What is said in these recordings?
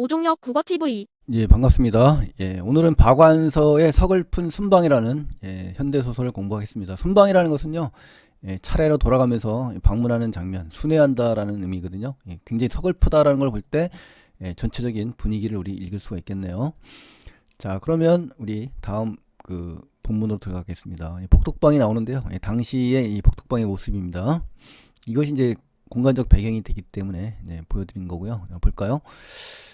오종혁 국어TV 예, 반갑습니다. 예, 오늘은 박완서의 서글픈 순방이라는 예, 현대 소설을 공부하겠습니다. 순방이라는 것은요, 예, 차례로 돌아가면서 방문하는 장면, 순회한다라는 의미거든요. 예, 굉장히 서글프다라는 걸 볼 때 예, 전체적인 분위기를 우리 읽을 수가 있겠네요. 자, 그러면 우리 다음 그 본문으로 들어가겠습니다. 예, 복독방이 나오는데요. 예, 당시의 이 복독방의 모습입니다. 이것이 이제 공간적 배경이 되기 때문에 예, 보여드린 거고요. 자, 볼까요?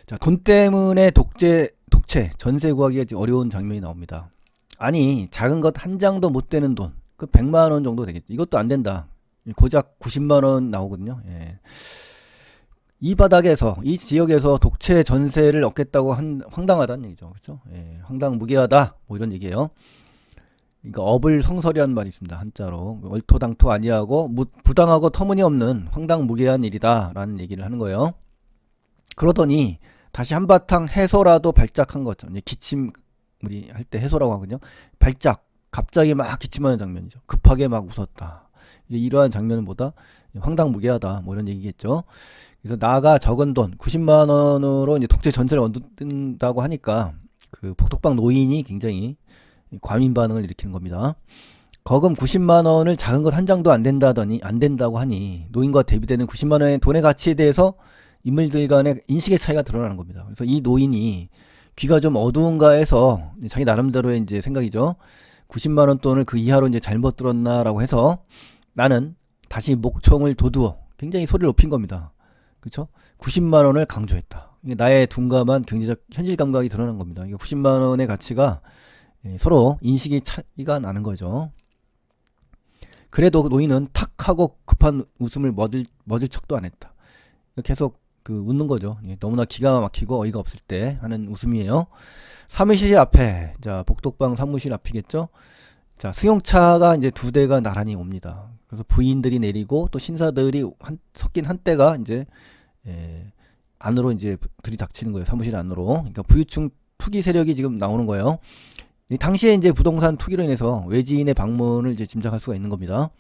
자, 돈 때문에 독재, 독채, 전세 구하기가 어려운 장면이 나옵니다. 아니, 작은 것 한 장도 못 되는 돈, 그 100만 원 정도 되겠죠. 이것도 안 된다. 고작 90만 원 나오거든요. 예. 이 바닥에서, 이 지역에서 독채 전세를 얻겠다고 한, 황당하다는 얘기죠. 그죠? 예, 황당 무계하다. 뭐 이런 얘기예요. 그러니까 업을 성설이라는 말이 있습니다. 한자로. 얼토당토 아니하고, 무- 부당하고 터무니없는 황당무계한 일이다라는 얘기를 하는 거예요. 그러더니 다시 한바탕 해소라도 발작한 거죠. 기침 우리 할 때 해소라고 하거든요. 발작 갑자기 막 기침하는 장면이죠. 급하게 막 웃었다. 이러한 장면은 뭐다? 황당무계하다. 뭐 이런 얘기겠죠. 그래서 나가 적은 돈 90만 원으로 이제 독재 전체를 얻는다고 하니까 그 복독방 노인이 굉장히 과민 반응을 일으키는 겁니다. 거금 90만 원을 작은 것 한 장도 안 된다더니 안 된다고 하니 노인과 대비되는 90만 원의 돈의 가치에 대해서 인물들 간의 인식의 차이가 드러나는 겁니다. 그래서 이 노인이 귀가 좀 어두운가 해서 자기 나름대로의 이제 생각이죠. 90만 원 돈을 그 이하로 이제 잘못 들었나라고 해서 나는 다시 목청을 도두어 굉장히 소리를 높인 겁니다. 그렇죠? 90만 원을 강조했다. 나의 둔감한 경제적 현실 감각이 드러난 겁니다. 이게 90만 원의 가치가 예, 서로 인식의 차이가 나는 거죠. 그래도 노인은 탁 하고 급한 웃음을 멎을, 멎을 척도 안 했다. 계속 그 웃는 거죠. 예, 너무나 기가 막히고 어이가 없을 때 하는 웃음이에요. 사무실 앞에 자 복독방 사무실 앞이겠죠. 자 승용차가 이제 두 대가 나란히 옵니다. 그래서 부인들이 내리고 또 신사들이 한, 섞인 한때가 이제 예, 안으로 이제 들이닥치는 거예요. 사무실 안으로. 그러니까 부유층 투기 세력이 지금 나오는 거예요. 이 당시에 이제 부동산 투기로 인해서 외지인의 방문을 이제 짐작할 수가 있는 겁니다.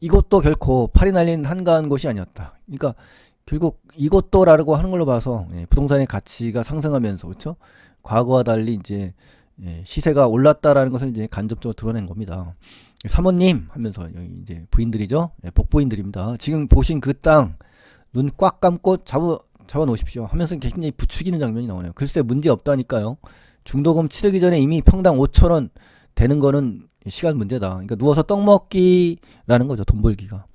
이것도 결코 팔이 날린 한가한 곳이 아니었다. 그러니까 결국 이것도라고 하는 걸로 봐서 예, 부동산의 가치가 상승하면서 그렇죠? 과거와 달리 이제 예, 시세가 올랐다라는 것을 이제 간접적으로 드러낸 겁니다. 사모님 하면서 이제 부인들이죠, 예, 복부인들입니다. 지금 보신 그 땅 눈 꽉 감고 잡아 잡아 놓으십시오 하면서 굉장히 부추기는 장면이 나오네요. 글쎄 문제 없다니까요. 중도금 치르기 전에 이미 평당 5천 원 되는 거는 시간 문제다. 그러니까 누워서 떡 먹기라는 거죠, 돈 벌기가.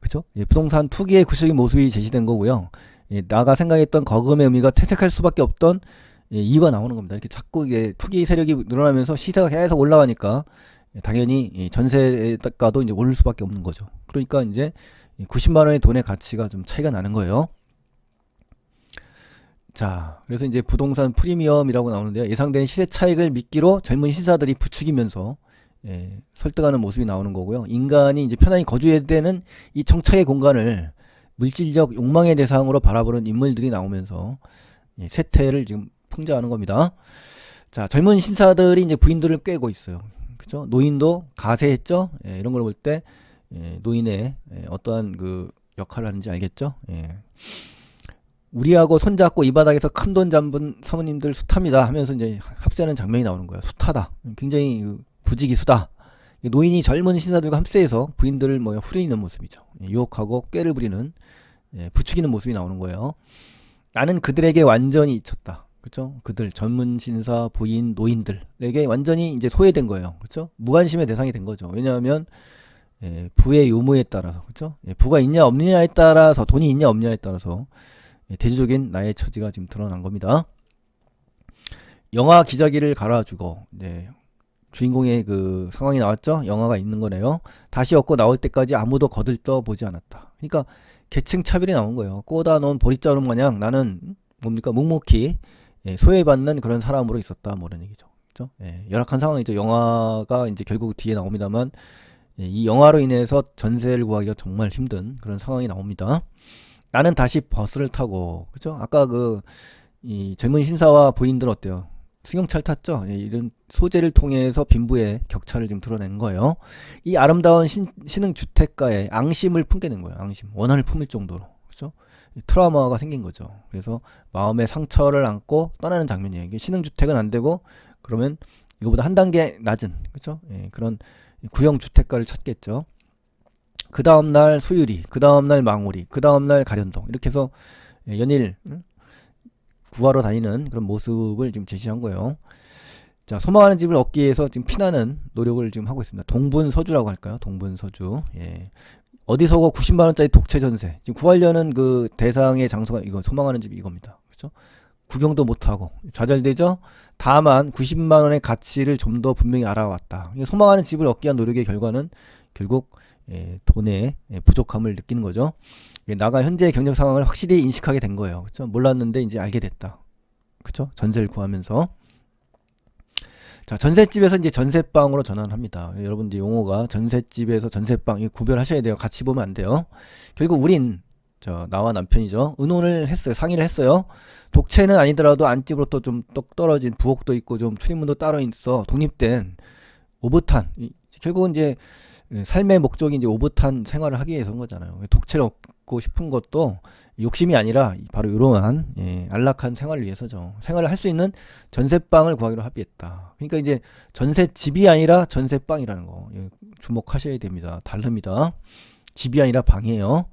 그죠? 예, 부동산 투기의 구체적인 모습이 제시된 거고요. 예, 나가 생각했던 거금의 의미가 퇴색할 수밖에 없던 예, 이유가 나오는 겁니다. 이렇게 자꾸 이게 투기 세력이 늘어나면서 시세가 계속 올라가니까 예, 당연히 이 전세가도 이제 오를 수밖에 없는 거죠. 그러니까 이제 90만 원의 돈의 가치가 좀 차이가 나는 거예요. 자, 그래서 이제 부동산 프리미엄이라고 나오는데요. 예상된 시세 차익을 미끼로 젊은 신사들이 부추기면서 예, 설득하는 모습이 나오는 거고요. 인간이 이제 편안히 거주해야 되는 이 정착의 공간을 물질적 욕망의 대상으로 바라보는 인물들이 나오면서 예, 세태를 지금 풍자하는 겁니다. 자, 젊은 신사들이 이제 부인들을 꿰고 있어요. 그죠? 노인도 가세했죠? 예, 이런 걸 볼 때 예, 노인의 예, 어떠한 그 역할을 하는지 알겠죠? 예. 우리하고 손잡고 이 바닥에서 큰 돈 잡은 사모님들 숱합니다 하면서 이제 합세하는 장면이 나오는 거예요. 숱하다. 굉장히 그 부지기수다. 노인이 젊은 신사들과 합세해서 부인들을 뭐 후리는 모습이죠. 예, 유혹하고 꾀를 부리는 예, 부추기는 모습이 나오는 거예요. 나는 그들에게 완전히 잊혔다. 그렇죠? 그들 젊은 신사, 부인, 노인들에게 완전히 이제 소외된 거예요. 그렇죠? 무관심의 대상이 된 거죠. 왜냐하면 예, 부의 유무에 따라서 그렇죠? 예, 부가 있냐 없느냐에 따라서 돈이 있냐 없느냐에 따라서 예, 대조적인 나의 처지가 지금 드러난 겁니다. 영화 기자기를 갈아주고 네, 주인공의 그 상황이 나왔죠. 영화가 있는 거네요. 다시 얻고 나올 때까지 아무도 거들떠 보지 않았다. 그러니까 계층 차별이 나온 거예요. 꼬다 놓은 보리자루 마냥 나는 뭡니까 묵묵히 예, 소외받는 그런 사람으로 있었다. 뭐 이런 얘기죠. 그죠? 예, 열악한 상황이죠. 영화가 이제 결국 뒤에 나옵니다만 예, 이 영화로 인해서 전세를 구하기가 정말 힘든 그런 상황이 나옵니다. 나는 다시 버스를 타고 그죠? 아까 그 이 젊은 신사와 부인들 어때요? 승용차를 탔죠? 예, 이런 소재를 통해서 빈부의 격차를 지금 드러낸 거예요. 이 아름다운 신, 신흥 주택가에 앙심을 품게 된 거예요. 앙심. 원한을 품을 정도로. 그죠? 트라우마가 생긴 거죠. 그래서 마음의 상처를 안고 떠나는 장면이에요. 이게 신흥 주택은 안 되고 그러면 이거보다 한 단계 낮은 그렇죠? 예, 그런 구형 주택가를 찾겠죠. 그 다음 날 수유리, 그 다음 날 망우리, 그 다음 날 가련동 이렇게 해서 예, 연일 응? 구하러 다니는 그런 모습을 지금 제시한 거예요. 자, 소망하는 집을 얻기 위해서 지금 피나는 노력을 지금 하고 있습니다. 동분서주라고 할까요? 동분서주. 예. 어디서고 90만 원짜리 독채 전세. 지금 구하려는 그 대상의 장소가 이거 소망하는 집이 이겁니다. 그렇죠? 구경도 못 하고 좌절되죠? 다만 90만 원의 가치를 좀 더 분명히 알아왔다. 소망하는 집을 얻기 위한 노력의 결과는 결국 예, 돈의 예, 부족함을 느끼는 거죠. 예, 나가 현재의 경제 상황을 확실히 인식하게 된 거예요. 그렇죠? 몰랐는데 이제 알게 됐다. 그렇죠? 전세를 구하면서 자, 전셋집에서 이제 전셋방으로 전환합니다. 여러분 이제 용어가 전셋집에서 전셋방 이 구별하셔야 돼요. 같이 보면 안 돼요. 결국 우린 저 나와 남편이죠. 의논을 했어요. 상의를 했어요. 독채는 아니더라도 안집으로 또 좀 똑 떨어진 부엌도 있고 좀 출입문도 따로 있어 독립된 오붓한 이- 결국은 이제 삶의 목적이 이제 오붓한 생활을 하기 위해서인 거잖아요. 독채를 얻고 싶은 것도 욕심이 아니라 바로 이러한 예, 안락한 생활을 위해서죠. 생활을 할 수 있는 전세방을 구하기로 합의했다. 그러니까 이제 전세집이 아니라 전세방이라는 거 예, 주목하셔야 됩니다. 다릅니다. 집이 아니라 방이에요.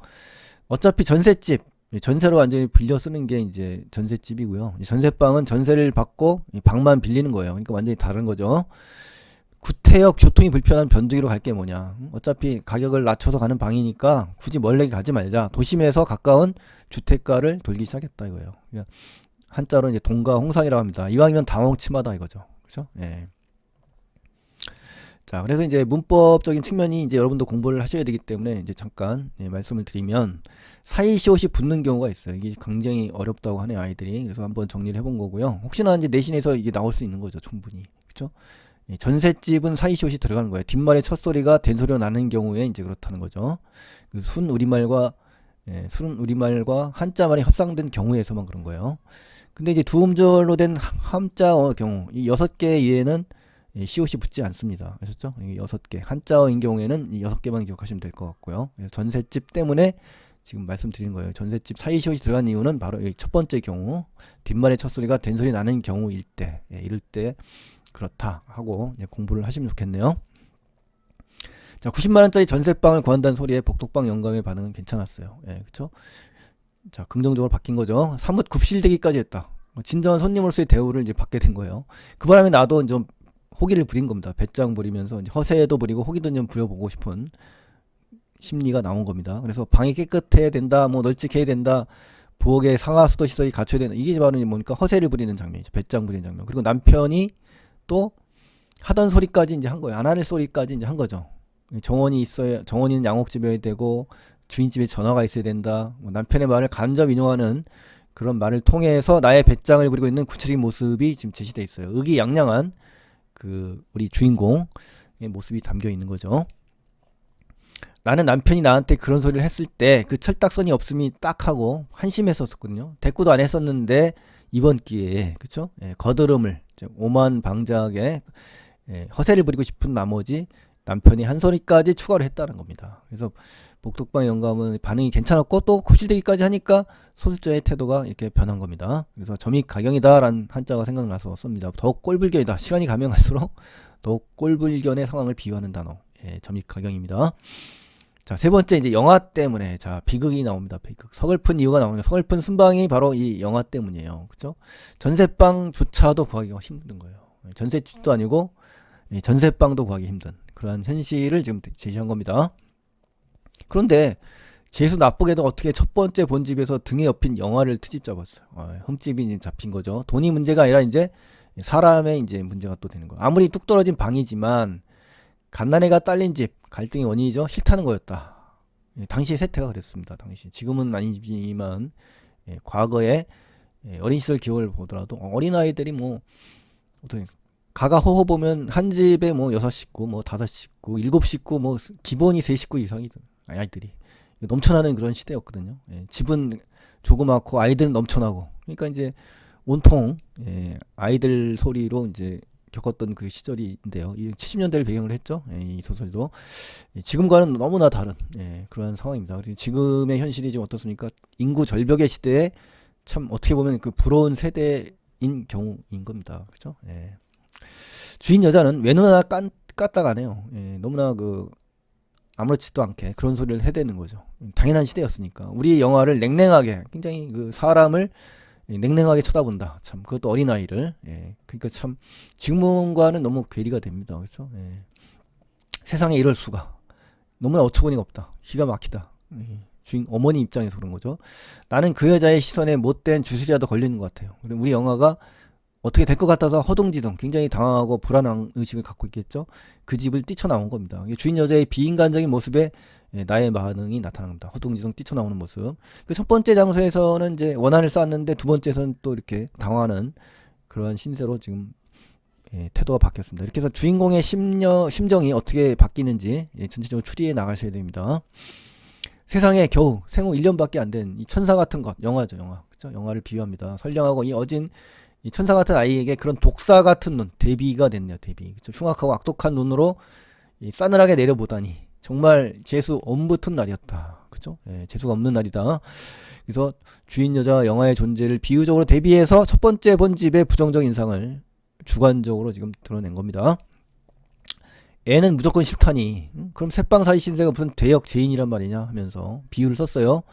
어차피 전세집 예, 전세로 완전히 빌려 쓰는 게 이제 전세집이고요. 이 전세방은 전세를 받고 이 방만 빌리는 거예요. 그러니까 완전히 다른 거죠. 구태역 교통이 불편한 변두기로 갈 게 뭐냐. 음, 어차피 가격을 낮춰서 가는 방이니까 굳이 멀리 가지 말자. 도심에서 가까운 주택가를 돌기 시작했다 이거예요. 그러니까 한자로 이제 동가 홍상이라고 합니다. 이왕이면 당홍치마다 이거죠. 그렇죠? 예. 자, 그래서 이제 문법적인 측면이 이제 여러분도 공부를 하셔야 되기 때문에 이제 잠깐 예, 말씀을 드리면 사이시옷이 붙는 경우가 있어요. 이게 굉장히 어렵다고 하네요, 아이들이. 그래서 한번 정리를 해본 거고요. 혹시나 이제 내신에서 이게 나올 수 있는 거죠, 충분히. 그렇죠? 예, 전셋집은 사이시옷이 들어가는 거예요. 뒷말의 첫 소리가 된소리가 나는 경우에 이제 그렇다는 거죠. 그 순 우리말과 예, 순 우리말과 한자말이 합상된 경우에서만 그런 거예요. 근데 이제 두 음절로 된 함자어 경우 이 여섯 개 이외에는 예, 시옷이 붙지 않습니다. 아셨죠? 이 여섯 개 한자어인 경우에는 이 여섯 개만 기억하시면 될 것 같고요. 전셋집 때문에 지금 말씀드린 거예요. 전셋집 사이 시옷이 들어간 이유는 바로 이첫 번째 경우 뒷말의 첫 소리가 된소리 나는 경우일 때 예, 이럴 때 그렇다 하고 공부를 하시면 좋겠네요. 자, 90만 원짜리 전세방을 구한다는 소리에 복독방 영감의 반응은 괜찮았어요. 예, 그렇죠? 자, 긍정적으로 바뀐 거죠. 사뭇 굽실대기까지 했다. 뭐 진정한 손님으로서의 대우를 이제 받게 된 거예요. 그 바람에 나도 좀 호기를 부린 겁니다. 배짱 부리면서 허세도 부리고 호기도 좀 부려보고 싶은 심리가 나온 겁니다. 그래서 방이 깨끗해야 된다, 뭐 널찍해야 된다, 부엌에 상하 수도 시설이 갖춰야 된다. 이게 바로 뭡니까 허세를 부리는 장면이죠. 배짱 부리는 장면. 그리고 남편이 또 하던 소리까지 이제 한 거예요. 안 하는 소리까지 이제 한 거죠. 정원이 있어야 정원이는 양옥집이어야 되고 주인집에 전화가 있어야 된다. 뭐 남편의 말을 간접 인용하는 그런 말을 통해서 나의 배짱을 부리고 있는 구체적인 모습이 지금 제시돼 있어요. 의기양양한 그 우리 주인공의 모습이 담겨 있는 거죠. 나는 남편이 나한테 그런 소리를 했을 때 그 철딱선이 없음이 딱 하고 한심했었거든요. 대꾸도 안 했었는데 이번 기회에 그쵸? 예, 거드름을 즉 오만 방자하게 예, 허세를 부리고 싶은 나머지 남편이 한 소리까지 추가로 했다는 겁니다. 그래서 복독방 영감은 반응이 괜찮았고 또 굽실대기까지 하니까 소수자의 태도가 이렇게 변한 겁니다. 그래서 점이 가경이다라는 한자가 생각나서 씁니다. 더욱 꼴불견이다. 시간이 가면 갈수록 더욱 꼴불견의 상황을 비유하는 단어. 예, 점이 가경입니다. 자, 세 번째 이제 영화 때문에 자, 비극이 나옵니다. 비극. 서글픈 이유가 나오는 서글픈 순방이 바로 이 영화 때문이에요. 그죠? 전세방조차도 구하기가 힘든 거예요. 예, 전세집도 아니고 예, 전세방도 구하기 힘든 그러한 현실을 지금 제시한 겁니다. 그런데 재수 나쁘게도 어떻게 첫 번째 본집에서 등에 엎인 영화를 트집 잡았어요. 어, 흠집이 이제 잡힌 거죠. 돈이 문제가 아니라 이제 사람의 이제 문제가 또 되는 거예요. 아무리 뚝 떨어진 방이지만 갓난애가 딸린 집 갈등의 원인이죠. 싫다는 거였다. 예, 당시 세태가 그랬습니다. 당시 지금은 아니지만 예, 과거에 예, 어린 시절 기억을 보더라도 어린 아이들이 뭐 어떻게 가가 호호 보면 한 집에 뭐 여섯 식구, 뭐 다섯 식구, 일곱 식구, 뭐 기본이 세 식구 이상이든 아이들이 넘쳐나는 그런 시대였거든요. 예, 집은 조그맣고 아이들은 넘쳐나고 그러니까 이제 온통 예, 아이들 소리로 이제 겪었던 그 시절인데요. 이 70년대를 배경으로 했죠. 예, 이 소설도 예, 지금과는 너무나 다른 예, 그러한 상황입니다. 지금의 현실이 지금 어떻습니까? 인구 절벽의 시대에 참 어떻게 보면 그 부러운 세대인 경우인 겁니다. 그렇죠? 예. 주인 여자는 외누나 깐, 까딱하네요. 예, 너무나 그 아무렇지도 않게 그런 소리를 해대는 거죠. 당연한 시대였으니까 우리 영화를 냉랭하게 굉장히 그 사람을 냉랭하게 쳐다본다. 참 그것도 어린 아이를. 예. 그러니까 참 지금과는 너무 괴리가 됩니다. 그렇죠? 예. 세상에 이럴 수가. 너무나 어처구니가 없다. 기가 막히다. 예. 주인 어머니 입장에서 그런 거죠. 나는 그 여자의 시선에 못된 주술이라도 걸리는 것 같아요. 우리 영화가 어떻게 될 것 같아서 허둥지둥 굉장히 당황하고 불안한 의식을 갖고 있겠죠. 그 집을 뛰쳐나온 겁니다. 주인 여자의 비인간적인 모습에 예, 나의 반응이 나타납니다. 허둥지둥 뛰쳐나오는 모습. 그 첫 번째 장소에서는 이제 원한을 쌓았는데 두 번째에서는 또 이렇게 당황하는 그러한 신세로 지금 예, 태도가 바뀌었습니다. 이렇게 해서 주인공의 심려, 심정이 어떻게 바뀌는지 예, 전체적으로 추리해 나가셔야 됩니다. 세상에 겨우 생후 1년밖에 안 된 이 천사 같은 것, 영화죠, 영화. 그죠? 영화를 비유합니다. 선량하고 이 어진 이 천사 같은 아이에게 그런 독사 같은 눈, 대비가 됐네요, 대비. 그죠? 흉악하고 악독한 눈으로 이 싸늘하게 내려보다니 정말 재수 엄붙은 날이었다. 그죠? 예, 재수가 없는 날이다. 그래서 주인 여자 영화의 존재를 비유적으로 대비해서 첫 번째 본집의 부정적 인상을 주관적으로 지금 드러낸 겁니다. 애는 무조건 싫다니. 음, 그럼 새빵사이 신세가 무슨 대역 죄인이란 말이냐 하면서 비유를 썼어요.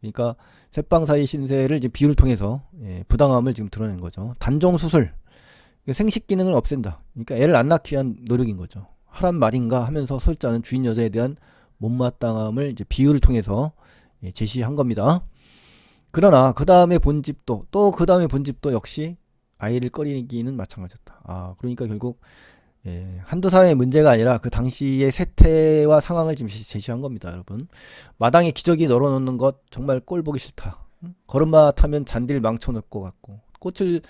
그러니까 새빵사이 신세를 이제 비유를 통해서 예, 부당함을 지금 드러낸 거죠. 단종 수술. 생식 기능을 없앤다. 그러니까 애를 안 낳기 위한 노력인 거죠. 하란 말인가 하면서 설자는 주인 여자에 대한 못마땅함을 이제 비유를 통해서 예, 제시한 겁니다. 그러나 그 다음에 본집도 또 그 다음에 본집도 역시 아이를 꺼리기는 마찬가지였다. 아 그러니까 결국 예, 한두 사람의 문제가 아니라 그 당시의 세태와 상황을 지금 제시한 겁니다, 여러분. 마당에 기저귀 널어놓는 것 정말 꼴 보기 싫다. 응? 걸음마 타면 잔디를 망쳐놓을 것 같고 꽃을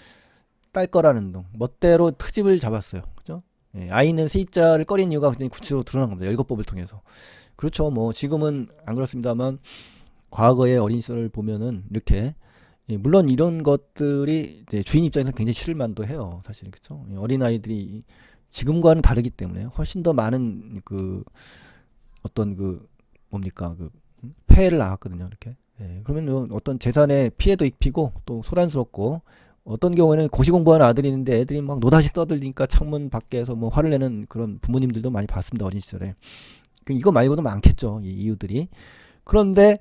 딸 거라는 둥 멋대로 트집을 잡았어요, 그죠? 예, 아이는 세입자를 꺼린 이유가 그냥 구체적으로 드러난 겁니다. 열거법을 통해서. 그렇죠, 뭐 지금은 안 그렇습니다만 과거의 어린 시절을 보면은 이렇게 예, 물론 이런 것들이 주인 입장에서 굉장히 싫을 만도 해요, 사실 그렇죠. 어린 아이들이 지금과는 다르기 때문에 훨씬 더 많은 그 어떤 그 뭡니까 그 폐해를 낳았거든요 이렇게 예, 그러면 어떤 재산에 피해도 입히고 또 소란스럽고 어떤 경우에는 고시 공부하는 아들이 있는데 애들이 막 노다지 떠들니까 창문 밖에서 뭐 화를 내는 그런 부모님들도 많이 봤습니다 어린 시절에 그 이거 말고도 많겠죠 이 이유들이 그런데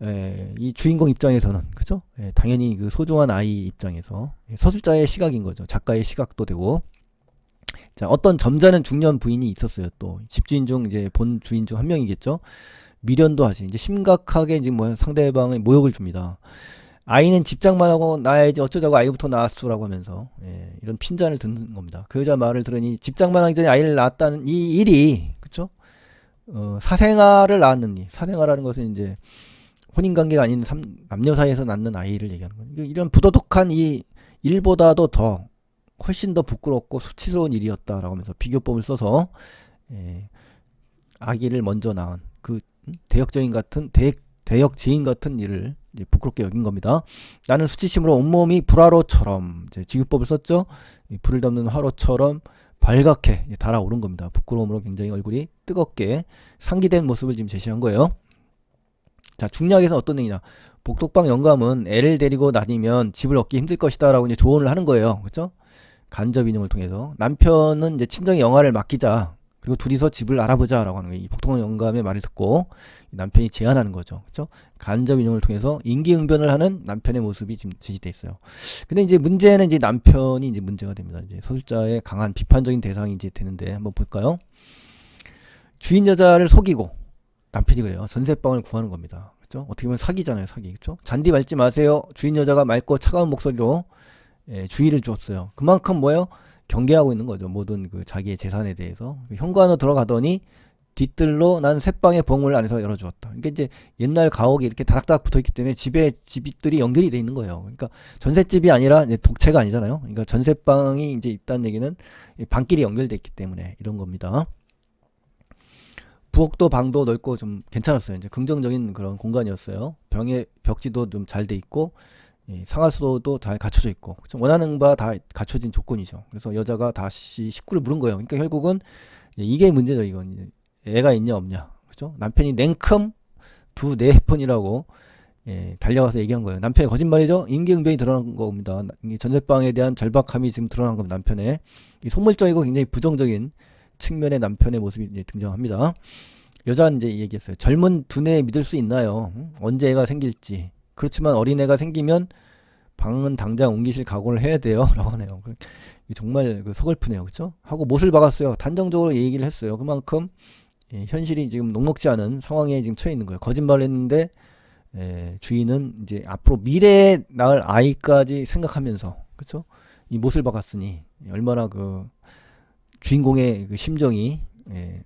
에, 이 주인공 입장에서는 그죠 예, 당연히 그 소중한 아이 입장에서 서술자의 시각인 거죠 작가의 시각도 되고 자, 어떤 점잖은 중년 부인이 있었어요. 또 집주인 중 이제 본 주인 중 한 명이겠죠. 미련도 하시. 이제 심각하게 이제 뭐 상대방의 모욕을 줍니다. 아이는 집장만 하고 나야지 어쩌자고 아이부터 낳았수라고 하면서 예, 이런 핀잔을 듣는 겁니다. 그 여자 말을 들으니 집장만 하기 전에 아이를 낳았다는 이 일이 그쵸? 어, 사생아를 낳았느니 사생아라는 것은 이제 혼인 관계가 아닌 삼, 남녀 사이에서 낳는 아이를 얘기하는 거예요. 이런 부도덕한 이 일보다도 더 훨씬 더 부끄럽고 수치스러운 일이었다라고 하면서 비교법을 써서 예, 아기를 먼저 낳은 그 대역죄인 같은 대, 대역죄인 같은 일을 부끄럽게 여긴 겁니다. 나는 수치심으로 온몸이 불화로처럼 지구법을 썼죠. 불을 덮는 화로처럼 발갛게 달아오른 겁니다. 부끄러움으로 굉장히 얼굴이 뜨겁게 상기된 모습을 지금 제시한 거예요. 자, 중략에서 어떤 얘기냐. 복독방 영감은 애를 데리고 다니면 집을 얻기 힘들 것이다 라고 이제 조언을 하는 거예요. 그렇죠? 간접 인용을 통해서 남편은 이제 친정에 영화를 맡기자 그리고 둘이서 집을 알아보자라고 하는. 이 복통한 영감의 말을 듣고 남편이 제안하는 거죠. 그렇죠? 간접 인용을 통해서 인기응변을 하는 남편의 모습이 지금 제시돼 있어요. 근데 이제 문제는 이제 남편이 이제 문제가 됩니다. 이제 서술자의 강한 비판적인 대상이 이제 되는데 한번 볼까요? 주인 여자를 속이고 남편이 그래요. 전세방을 구하는 겁니다. 그렇죠? 어떻게 보면 사기잖아요, 사기. 그렇죠? 잔디 밟지 마세요. 주인 여자가 맑고 차가운 목소리로 예, 주의를 줬어요. 그만큼 뭐예요? 경계하고 있는 거죠. 모든 그 자기의 재산에 대해서. 현관으로 들어가더니 뒤뜰로 난 새방의 부엌문을 안에서 열어주었다. 그러니까 이제 옛날 가옥이 이렇게 다닥다닥 붙어있기 때문에 집에 집들이 연결이 돼 있는 거예요. 그러니까 전셋집이 아니라 이제 독채가 아니잖아요. 그러니까 전셋방이 이제 있다는 얘기는 방끼리 연결돼 있기 때문에 이런 겁니다. 부엌도 방도 넓고 좀 괜찮았어요. 이제 긍정적인 그런 공간이었어요. 병의 벽지도 좀 잘 돼 있고 예, 상하수도도 잘 갖춰져 있고? 원하는 바 다 갖춰진 조건이죠. 그래서 여자가 다시 식구를 물은 거예요. 그러니까 결국은 예, 이게 문제죠. 이건 애가 있냐 없냐, 그죠? 남편이 냉큼 두네 번이라고 예, 달려가서 얘기한 거예요. 남편의 거짓말이죠. 인기응변이 드러난 겁니다. 이 전세방에 대한 절박함이 지금 드러난 겁니다. 남편의 이 속물적이고 굉장히 부정적인 측면의 남편의 모습이 이제 등장합니다. 여자는 이제 얘기했어요. 젊은 두뇌 믿을 수 있나요? 응? 언제 애가 생길지. 그렇지만 어린애가 생기면 방은 당장 옮기실 각오를 해야 돼요. 라고 하네요. 그- 정말 그 서글프네요. 그쵸? 하고 못을 박았어요. 단정적으로 얘기를 했어요. 그만큼 예, 현실이 지금 녹록지 않은 상황에 지금 처해 있는 거예요. 거짓말을 했는데 예, 주인은 이제 앞으로 미래에 낳을 아이까지 생각하면서 그쵸? 이 못을 박았으니 얼마나 그 주인공의 그 심정이 예,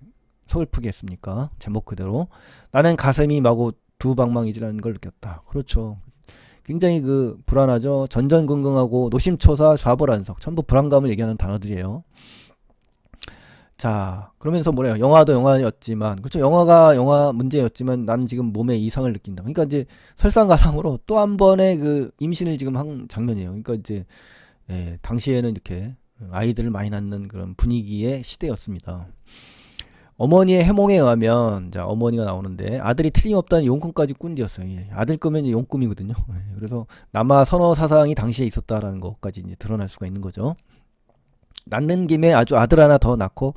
서글프겠습니까? 제목 그대로 나는 가슴이 마구 두 방망이지라는 걸 느꼈다. 그렇죠. 굉장히 그 불안하죠. 전전긍긍하고 노심초사 좌불안석 전부 불안감을 얘기하는 단어들이에요. 자 그러면서 뭐래요? 영화도 영화였지만 그렇죠. 영화가 영화 문제였지만 나는 지금 몸에 이상을 느낀다. 그러니까 이제 설상가상으로 또 한 번의 그 임신을 지금 한 장면이에요. 그러니까 이제 예, 당시에는 이렇게 아이들을 많이 낳는 그런 분위기의 시대였습니다. 어머니의 해몽에 의하면 자 어머니가 나오는데 아들이 틀림없다는 용꿈까지 꾼 뒤였어요. 예, 아들 꿈은 용꿈이거든요. 예, 그래서 남아 선호 사상이 당시에 있었다라는 것까지 이제 드러날 수가 있는 거죠. 낳는 김에 아주 아들 하나 더 낳고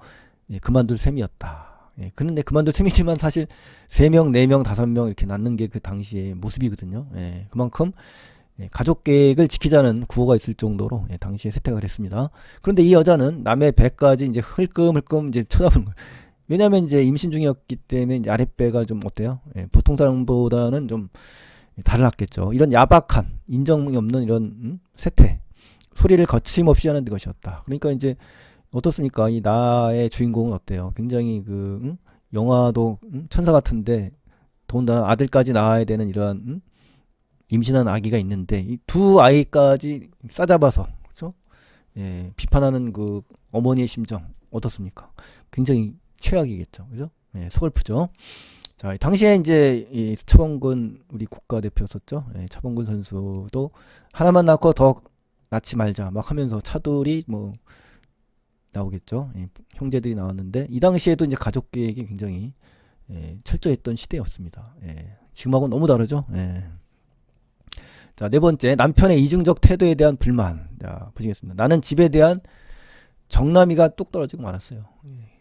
예, 그만둘 셈이었다. 예, 그런데 그만둘 셈이지만 사실 세 명, 네 명, 다섯 명 이렇게 낳는 게 그 당시의 모습이거든요. 예, 그만큼 예, 가족 계획을 지키자는 구호가 있을 정도로 예, 당시에 세태가 그랬습니다. 그런데 이 여자는 남의 배까지 이제 흘끔흘끔 이제 쳐다보는 거예요. 왜냐하면 이제 임신 중이었기 때문에 이제 아랫배가 좀 어때요? 예, 보통 사람보다는 좀 달랐겠죠. 이런 야박한 인정이 없는 이런 음? 세태 소리를 거침없이 하는 것이었다. 그러니까 이제 어떻습니까? 이 나의 주인공은 어때요? 굉장히 그 음? 영화도 음? 천사 같은데 더군다나 아들까지 낳아야 되는 이러한 음? 임신한 아기가 있는데 이 두 아이까지 싸잡아서 그렇죠? 예, 비판하는 그 어머니의 심정 어떻습니까? 굉장히 최악이겠죠. 그죠? 예, 서글프죠. 자, 당시에 이제 이 차범근 우리 국가대표였었죠. 예, 차범근 선수도 하나만 낳고 더 낳지 말자 막 하면서 차돌이 뭐 나오겠죠. 예, 형제들이 나왔는데 이 당시에도 이제 가족 계획이 굉장히 예, 철저했던 시대였습니다. 예, 지금하고는 너무 다르죠. 예. 자, 네 번째 남편의 이중적 태도에 대한 불만. 자, 보시겠습니다. 나는 집에 대한 정남이가 뚝 떨어지고 말았어요. 예.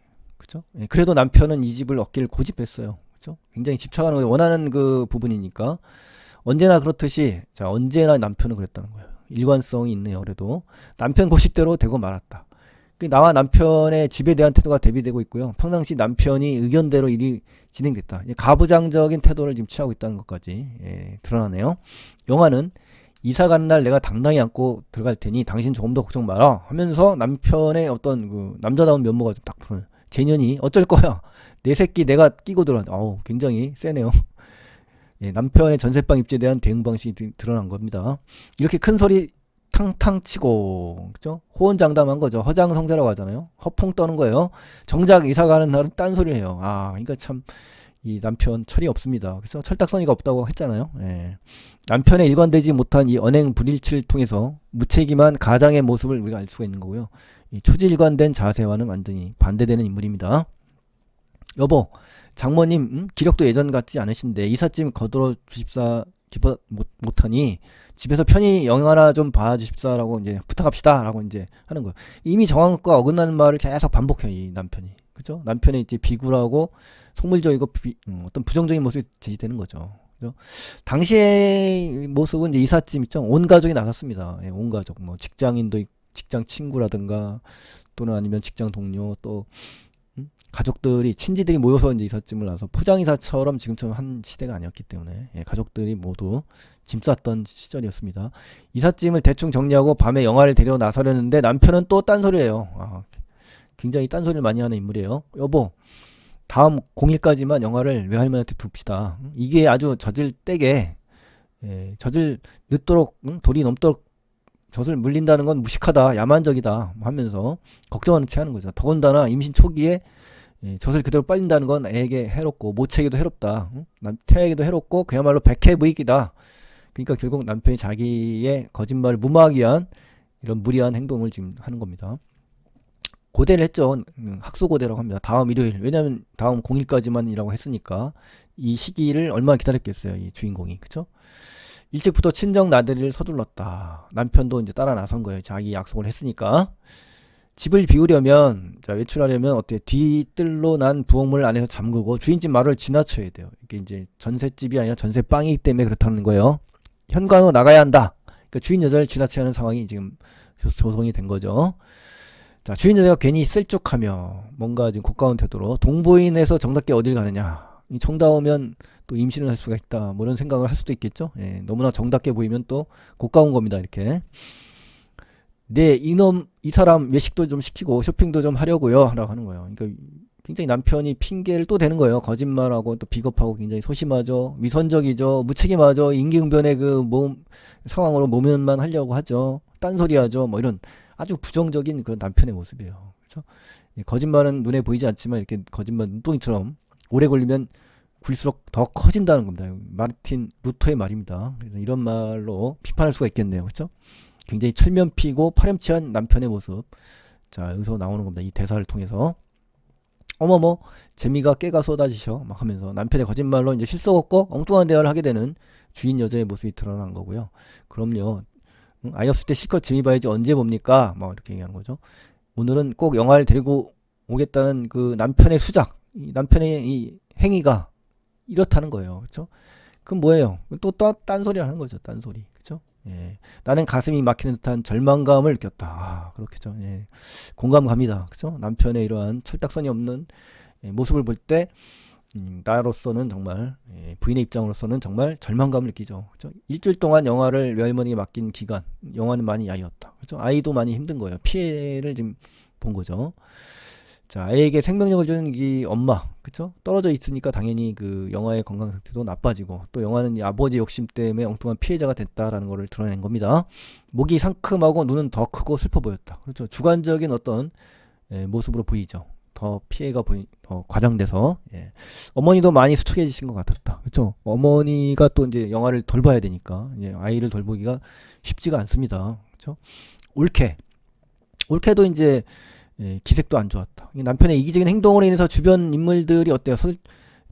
그죠? 예, 그래도 남편은 이 집을 얻기를 고집했어요. 그죠? 굉장히 집착하는 거 원하는 그 부분이니까 언제나 그렇듯이 자 언제나 남편은 그랬다는 거예요. 일관성이 있네요. 그래도 남편 고집대로 되고 말았다. 그 나와 남편의 집에 대한 태도가 대비되고 있고요. 평상시 남편이 의견대로 일이 진행됐다. 가부장적인 태도를 지금 취하고 있다는 것까지 예, 드러나네요. 영화는 이사 가는 날 내가 당당히 안고 들어갈 테니 당신 조금 더 걱정 마라 하면서 남편의 어떤 그 남자다운 면모가 좀 딱 드러나요. 재년이 어쩔 거야. 내 새끼 내가 끼고 들어. 어우, 굉장히 세네요. 예, 남편의 전세방 입지에 대한 대응 방식이 드- 드러난 겁니다. 이렇게 큰 소리 탕탕 치고, 그죠? 호언장담한 거죠. 허장성세라고 하잖아요. 허풍 떠는 거예요. 정작 이사 가는 날은 딴 소리를 해요. 아, 그러니까 참, 이 남편 철이 없습니다. 그래서 철딱서니가 없다고 했잖아요. 예. 남편의 일관되지 못한 이 언행 불일치를 통해서 무책임한 가장의 모습을 우리가 알 수가 있는 거고요. 이 초지일관된 자세와는 완전히 반대되는 인물입니다. 여보, 장모님 음? 기력도 예전 같지 않으신데 이삿짐 거들어 주십사 기뻐 못, 못하니 집에서 편히 영화나 좀 봐주십사라고 이제 부탁합시다라고 이제 하는 거예요. 이미 정한 것과 어긋나는 말을 계속 반복해요 이 남편이. 그죠? 남편의 이제 비굴하고 속물적이고 비- 음, 어떤 부정적인 모습이 제시되는 거죠. 그죠? 당시의 모습은 이제 이삿짐 있죠. 온 가족이 나섰습니다. 예, 온 가족, 뭐 직장인도 있- 직장 친구라든가 또는 아니면 직장 동료 또 음? 가족들이 친지들이 모여서 이제 이삿짐을 나서 포장 이사처럼 지금처럼 한 시대가 아니었기 때문에 예, 가족들이 모두 짐 쌌던 시절이었습니다. 이삿짐을 대충 정리하고 밤에 영화를 데려 나서려는데 남편은 또 딴소리예요. 아, 굉장히 딴소리를 많이 하는 인물이에요. 여보, 다음 공일까지만 영화를 외할머니한테 둡시다. 음, 이게 아주 젖을 떼게 예, 젖을 늦도록 응? 돌이 넘도록 젖을 물린다는 건 무식하다, 야만적이다 하면서 걱정하는 채 하는 거죠. 더군다나 임신 초기에 예, 젖을 그대로 빨린다는 건 애에게 해롭고 모체에게도 해롭다. 응? 남, 태아에게도 해롭고 그야말로 백해무익이다. 그러니까 결국 남편이 자기의 거짓말을 무마하기 위한 이런 무리한 행동을 지금 하는 겁니다. 고대를 했죠. 음, 학수고대라고 합니다. 다음 일요일. 왜냐하면 다음 공일까지만이라고 했으니까 이 시기를 얼마나 기다렸겠어요. 이 주인공이. 그쵸? 일찍부터 친정 나들이를 서둘렀다. 남편도 이제 따라 나선 거예요. 자기 약속을 했으니까. 집을 비우려면, 자, 외출하려면 어때? 뒤뜰로 난 부엌문을 안에서 잠그고 주인집 말을 지나쳐야 돼요. 이게 이제 전셋집이 아니라 전셋방이기 때문에 그렇다는 거예요. 현관으로 나가야 한다. 그러니까 주인 여자를 지나쳐야 하는 상황이 지금 조- 조성이 된 거죠. 자, 주인 여자가 괜히 쓸쭉하며 뭔가 지금 고가운 태도로 동부인에서 정답게 어딜 가느냐. 이 정다우면 또 임신을 할 수가 있다. 뭐 이런 생각을 할 수도 있겠죠. 예, 너무나 정답게 보이면 또 고가운 겁니다. 이렇게. 네, 이놈, 이 사람 외식도 좀 시키고 쇼핑도 좀 하려고요. 라고 하는 거예요. 그러니까 굉장히 남편이 핑계를 또 대는 거예요. 거짓말하고 또 비겁하고 굉장히 소심하죠. 위선적이죠. 무책임하죠. 임기응변의 그 몸, 상황으로 모면만 하려고 하죠. 딴소리 하죠. 뭐 이런 아주 부정적인 그런 남편의 모습이에요. 그렇죠? 예, 거짓말은 눈에 보이지 않지만 이렇게 거짓말 눈덩이처럼 오래 걸리면 굴수록 더 커진다는 겁니다. 마르틴 루터의 말입니다. 이런 말로 비판할 수가 있겠네요. 그렇죠? 굉장히 철면피고 파렴치한 남편의 모습. 자, 여기서 나오는 겁니다. 이 대사를 통해서. 어머머, 재미가 깨가 쏟아지셔. 막 하면서 남편의 거짓말로 이제 실속 없고 엉뚱한 대화를 하게 되는 주인 여자의 모습이 드러난 거고요. 그럼요. 응? 아이 없을 때 실컷 재미 봐야지 언제 봅니까? 뭐 이렇게 얘기하는 거죠. 오늘은 꼭 영화를 데리고 오겠다는 그 남편의 수작, 이 남편의 이 행위가 이렇다는 거예요. 그렇죠? 그럼 뭐예요? 또 딴소리 하는 거죠. 딴소리. 그렇죠? 예. 나는 가슴이 막히는 듯한 절망감을 느꼈다. 아, 그렇겠죠. 예. 공감 갑니다. 그렇죠? 남편의 이러한 철딱선이 없는 예, 모습을 볼때 음, 나로서는 정말 예, 부인의 입장으로서는 정말 절망감을 느끼죠. 그렇죠? 일주일 동안 영화를 외할머니에 맡긴 기간, 영화는 많이 야이었다. 그렇죠? 아이도 많이 힘든 거예요. 피해를 지금 본 거죠. 자, 아이에게 생명력을 주는 이 엄마, 그쵸? 떨어져 있으니까 당연히 그 영화의 건강 상태도 나빠지고 또 영화는 이 아버지 욕심 때문에 엉뚱한 피해자가 됐다라는 것을 드러낸 겁니다. 목이 상큼하고 눈은 더 크고 슬퍼 보였다. 그렇죠? 주관적인 어떤 예, 모습으로 보이죠. 더 피해가 보이, 더 과장돼서 예. 어머니도 많이 수척해지신 것 같았다. 그렇죠? 어머니가 또 이제 영화를 돌봐야 되니까 이제 아이를 돌보기가 쉽지가 않습니다. 그렇죠? 옳게 옳게도 이제 예, 기색도 안 좋았다. 이 남편의 이기적인 행동으로 인해서 주변 인물들이 어때요? 설,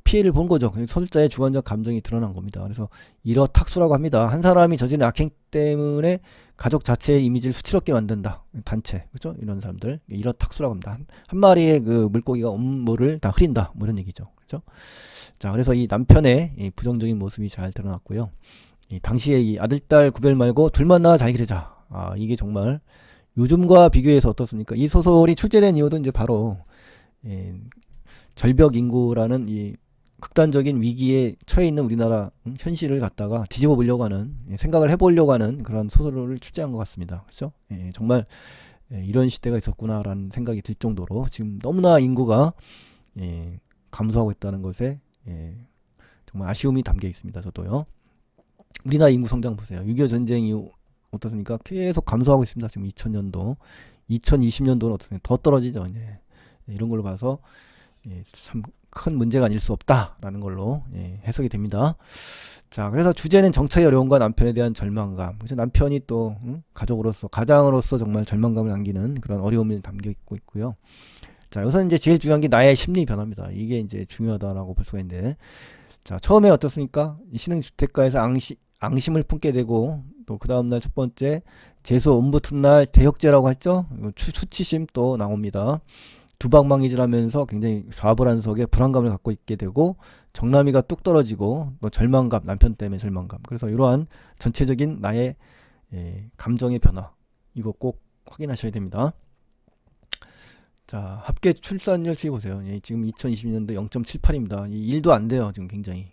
피해를 본 거죠. 그 서술자의 주관적 감정이 드러난 겁니다. 그래서 이러 탁수라고 합니다. 한 사람이 저지른 악행 때문에 가족 자체의 이미지를 수치롭게 만든다. 단체, 그죠? 이런 사람들 이러 탁수라고 합니다. 한, 한 마리의 그 물고기가 온물을 다 흐린다. 뭐 이런 얘기죠. 그죠? 자, 그래서 이 남편의 이 부정적인 모습이 잘 드러났고요. 이 당시에 이 아들 딸 구별 말고 둘만 나와 잘 지내자. 아, 이게 정말 요즘과 비교해서 어떻습니까? 이 소설이 출제된 이유도 이제 바로 예, 절벽 인구라는 이 극단적인 위기에 처해 있는 우리나라 음, 현실을 갖다가 뒤집어 보려고 하는 예, 생각을 해보려고 하는 그런 소설을 출제한 것 같습니다. 그렇죠? 예, 정말 예, 이런 시대가 있었구나라는 생각이 들 정도로 지금 너무나 인구가 예, 감소하고 있다는 것에 예, 정말 아쉬움이 담겨 있습니다. 저도요. 우리나라 인구 성장 보세요. 6.25 전쟁 이후 어떻습니까? 계속 감소하고 있습니다. 지금 2000년도, 2020년도는 어떻습니까? 더 떨어지죠. 이제 이런 걸로 봐서 예, 참 큰 문제가 아닐 수 없다라는 걸로 예, 해석이 됩니다. 자, 그래서 주제는 정착이 어려움과 남편에 대한 절망감. 그래서 남편이 또 음? 가족으로서 가장으로서 정말 절망감을 남기는 그런 어려움이 담겨 있고 있고요. 자, 여기서 이제 제일 중요한 게 나의 심리 변화입니다. 이게 이제 중요하다라고 볼 수가 있는데, 자, 처음에 어떻습니까? 이 신흥주택가에서 앙시, 앙심을 품게 되고 또 그 다음날 첫 번째 재수 옴부트날 대역죄라고 했죠. 추, 수치심 또 나옵니다. 두방망이질하면서 굉장히 좌불안석에 불안감을 갖고 있게 되고 정남이가 뚝 떨어지고 또 절망감 남편 때문에 절망감. 그래서 이러한 전체적인 나의 예, 감정의 변화 이거 꼭 확인하셔야 됩니다. 자 합계 출산율 추이 보세요. 예, 지금 2022년도 0.78입니다. 이 일도 안 돼요. 지금 굉장히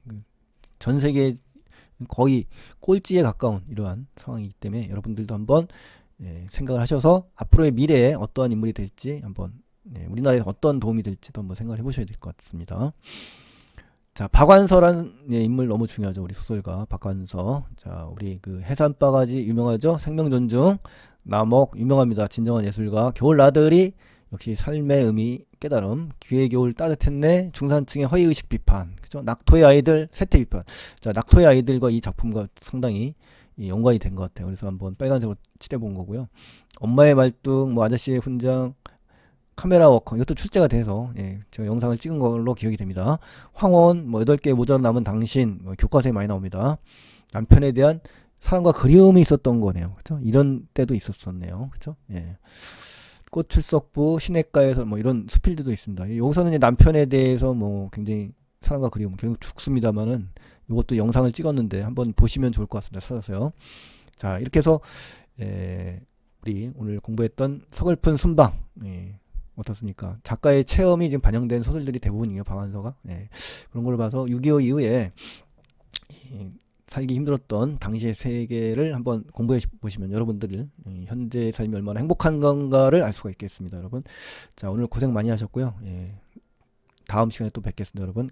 전 세계 거의 꼴찌에 가까운 이러한 상황이기 때문에 여러분들도 한번 예, 생각을 하셔서 앞으로의 미래에 어떠한 인물이 될지 한번 예, 우리나라에 어떤 도움이 될지도 한번 생각을 해보셔야 될 것 같습니다. 자, 박완서란 예, 인물 너무 중요하죠. 우리 소설가 박완서. 자, 우리 그 해산바가지 유명하죠. 생명존중, 남옥 유명합니다. 진정한 예술가. 겨울 나들이 역시 삶의 의미 깨달음 기회 겨울 따뜻했네 중산층의 허위의식 비판 그죠 낙토의 아이들 세태 비판 자 낙토의 아이들과 이 작품과 상당히 이 연관이 된 것 같아요 그래서 한번 빨간색으로 칠해본 거고요 엄마의 말뚝 뭐 아저씨의 훈장 카메라 워커 이것도 출제가 돼서 예, 제가 영상을 찍은 걸로 기억이 됩니다 황혼 뭐 8개 모자 남은 당신 뭐 교과서에 많이 나옵니다 남편에 대한 사랑과 그리움이 있었던 거네요 그죠 이런 때도 있었었네요 그죠 예. 꽃 출석부 시냇가에서 뭐 이런 수필들도 있습니다. 여기서는 이제 남편에 대해서 뭐 굉장히 사랑과 그리움 결국 죽습니다만은 이것도 영상을 찍었는데 한번 보시면 좋을 것 같습니다. 찾아서요. 자 이렇게 해서 에, 우리 오늘 공부했던 서글픈 순방 예, 어떻습니까? 작가의 체험이 지금 반영된 소설들이 대부분이에요. 방한서가 예, 그런 걸 봐서 6.25 이후에 이, 살기 힘들었던 당시의 세계를 한번 공부해 보시면 여러분들 이 현재의 삶이 얼마나 행복한 건가를 알 수가 있겠습니다, 여러분. 자, 오늘 고생 많이 하셨고요. 예, 다음 시간에 또 뵙겠습니다, 여러분.